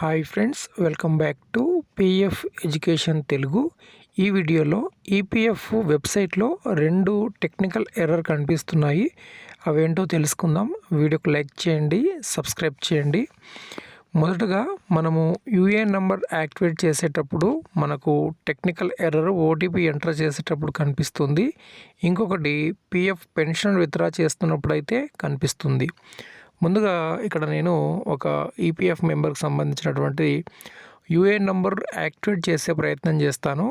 Hi friends welcome back to PF education Telugu ఈ వీడియోలో EPF వెబ్సైట్లో రెండు టెక్నికల్ ఎర్రర్ కనిపిస్తున్నాయి. అవేంటో తెలుసుకుందాం. వీడియోకు లైక్ చేయండి సబ్స్క్రైబ్ చేయండి. మొదటగా మనము యూఏఎన్ నంబర్ యాక్టివేట్ చేసేటప్పుడు మనకు టెక్నికల్ ఎర్రర్ ఓటీపీ ఎంటర్ చేసేటప్పుడు కనిపిస్తుంది. ఇంకొకటి పిఎఫ్ పెన్షన్ విత్డ్రా చేస్తున్నప్పుడు అయితే కనిపిస్తుంది. ముందుగా ఇక్కడ నేను ఒక ఈపీఎఫ్ మెంబర్కి సంబంధించినటువంటి యూఏఎన్ నంబర్ యాక్టివేట్ చేసే ప్రయత్నం చేస్తాను.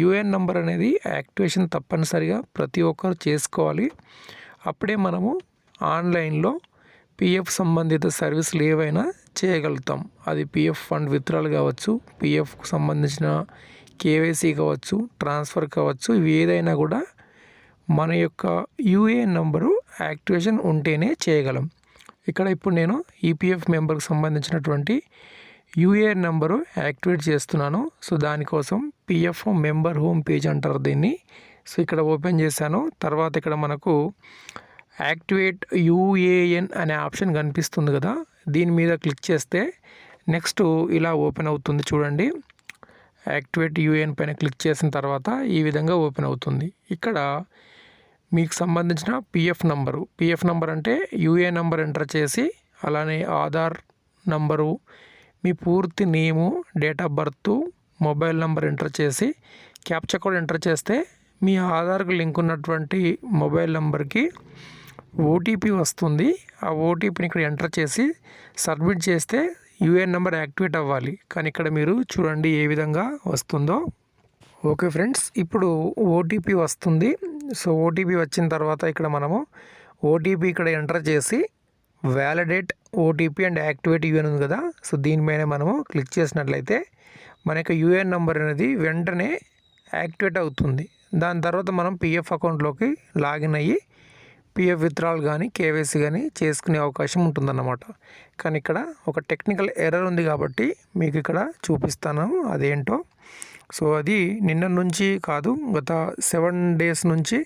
యూఏఎన్ నంబర్ అనేది యాక్టివేషన్ తప్పనిసరిగా ప్రతి ఒక్కరు చేసుకోవాలి. అప్పుడే మనము ఆన్లైన్లో పిఎఫ్ సంబంధిత సర్వీసులు ఏవైనా చేయగలుగుతాం. అది పిఎఫ్ ఫండ్ విత్డ్రాల్ కావచ్చు పిఎఫ్కు సంబంధించిన కేవైసీ కావచ్చు ట్రాన్స్ఫర్ కావచ్చు ఇవి ఏదైనా కూడా మన యొక్క యూఏఎన్ నంబరు యాక్టివేషన్ ఉంటేనే చేయగలం. ఇక్కడ ఇప్పుడు నేను ఈపీఎఫ్ మెంబర్కి సంబంధించినటువంటి యూఏఎన్ నెంబరు యాక్టివేట్ చేస్తున్నాను. సో దానికోసం పిఎఫ్ మెంబర్ హోమ్ పేజ్ అంటారు దీన్ని. సో ఇక్కడ ఓపెన్ చేశాను. తర్వాత ఇక్కడ మనకు యాక్టివేట్ యూఏఎన్ అనే ఆప్షన్ కనిపిస్తుంది కదా. దీని మీద క్లిక్ చేస్తే నెక్స్ట్ ఇలా ఓపెన్ అవుతుంది చూడండి. యాక్టివేట్ యూఏఎన్ పైన క్లిక్ చేసిన తర్వాత ఈ విధంగా ఓపెన్ అవుతుంది. ఇక్కడ మీకు సంబంధించిన పిఎఫ్ నంబరు పిఎఫ్ నంబర్ అంటే యూఏ నంబర్ ఎంటర్ చేసి అలానే ఆధార్ నంబరు మీ పూర్తి name date of birth mobile number enter చేసి క్యాప్చర్ కోడ్ ఎంటర్ చేస్తే మీ ఆధార్కు లింక్ ఉన్నటువంటి మొబైల్ నెంబర్కి ఓటీపీ వస్తుంది. ఆ ఓటీపీని ఇక్కడ ఎంటర్ చేసి సబ్మిట్ చేస్తే యూఏఎన్ నెంబర్ యాక్టివేట్ అవ్వాలి. కానీ ఇక్కడ మీరు చూడండి ఏ విధంగా వస్తుందో. ఓకే ఫ్రెండ్స్ ఇప్పుడు ఓటీపీ వస్తుంది. సో ఓటీపీ వచ్చిన తర్వాత ఇక్కడ మనము ఓటీపీ ఇక్కడ ఎంటర్ చేసి validate OTP and activate UAN ఉంది కదా సో దీనిపైన మనము క్లిక్ చేసినట్లయితే మన యొక్క యూఏఎన్ నెంబర్ అనేది వెంటనే యాక్టివేట్ అవుతుంది. దాని తర్వాత మనం పిఎఫ్ అకౌంట్లోకి లాగిన్ అయ్యి పిఎఫ్ విత్డ్రాల్ కానీ కేవైసీ కానీ చేసుకునే అవకాశం ఉంటుందన్నమాట. కానీ ఇక్కడ ఒక టెక్నికల్ ఎర్రర్ ఉంది కాబట్టి మీకు ఇక్కడ చూపిస్తాను అదేంటో. సో అది నిన్న నుంచి కాదు గత సెవెన్ డేస్ నుంచి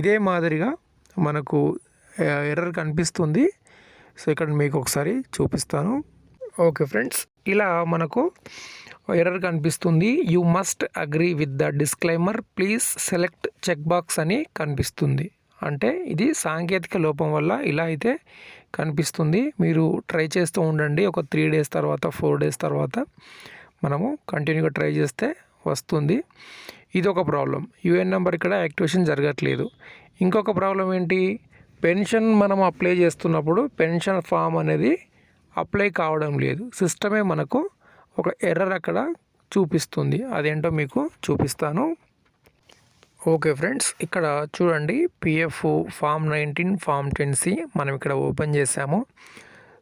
ఇదే మాదిరిగా మనకు ఎర్రర్ కనిపిస్తుంది. సో ఇక్కడ మీకు ఒకసారి చూపిస్తాను. ఓకే ఫ్రెండ్స్ ఇలా మనకు ఎర్రర్ కనిపిస్తుంది. You must agree with the disclaimer please select check box అని కనిపిస్తుంది. అంటే ఇది సాంకేతిక లోపం వల్ల ఇలా అయితే కనిపిస్తుంది. మీరు ట్రై చేస్తూ ఉండండి. ఒక త్రీ డేస్ తర్వాత ఫోర్ డేస్ తర్వాత. మనము కంటిన్యూగా ట్రై చేస్తే వస్తుంది. ఇది ఒక ప్రాబ్లం యూఎన్ నెంబర్ ఇక్కడ యాక్టివేషన్ జరగట్లేదు. ఇంకొక ప్రాబ్లం ఏంటి? పెన్షన్ మనం అప్లై చేస్తున్నప్పుడు పెన్షన్ ఫామ్ అనేది అప్లై కావడం లేదు. సిస్టమే మనకు ఒక ఎర్రర్ అక్కడ చూపిస్తుంది. అదేంటో మీకు చూపిస్తాను. ఓకే ఫ్రెండ్స్ ఇక్కడ చూడండి. PF form nineteen form ten C మనం ఇక్కడ ఓపెన్ చేసాము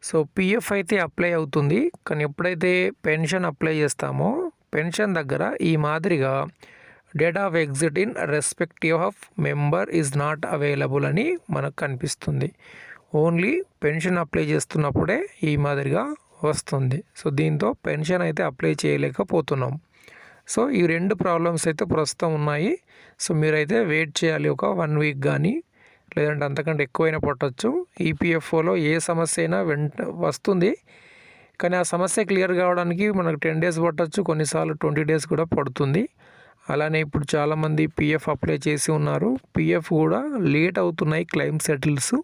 సో పిఎఫ్ అయితే అప్లై అవుతుంది. కానీ ఎప్పుడైతే పెన్షన్ అప్లై చేస్తామో పెన్షన్ దగ్గర ఈ మాదిరిగా date of exit in respective of member is not available అని మనకు కనిపిస్తుంది. ఓన్లీ పెన్షన్ అప్లై చేస్తున్నప్పుడే ఈ మాదిరిగా వస్తుంది. సో దీంతో పెన్షన్ అయితే అప్లై చేయలేకపోతున్నాం. సో ఈ రెండు ప్రాబ్లమ్స్ అయితే ప్రస్తుతం ఉన్నాయి. సో మీరైతే వెయిట్ చేయాలి ఒక వన్ వీక్ కానీ లేదంటే అంతకంటే ఎక్కువైనా పట్టవచ్చు ఈపీఎఫ్ఓలో ఏ సమస్య అయినా వెంట వస్తుంది. కానీ ఆ సమస్య క్లియర్ కావడానికి మనకు టెన్ డేస్ పట్టవచ్చు కొన్నిసార్లు ట్వంటీ డేస్ కూడా పడుతుంది. అలానే ఇప్పుడు చాలామంది పిఎఫ్ అప్లై చేసి ఉన్నారు. పిఎఫ్ కూడా లేట్ అవుతున్నాయి claim settles.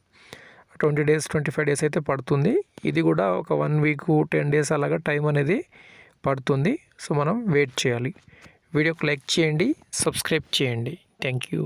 Twenty days twenty five days అయితే పడుతుంది. ఇది కూడా ఒక వన్ వీక్ టెన్ డేస్ అలాగా టైం అనేది పడుతుంది. సో మనం వెయిట్ చేయాలి. వీడియోకి లైక్ చేయండి సబ్స్క్రైబ్ చేయండి. Thank you.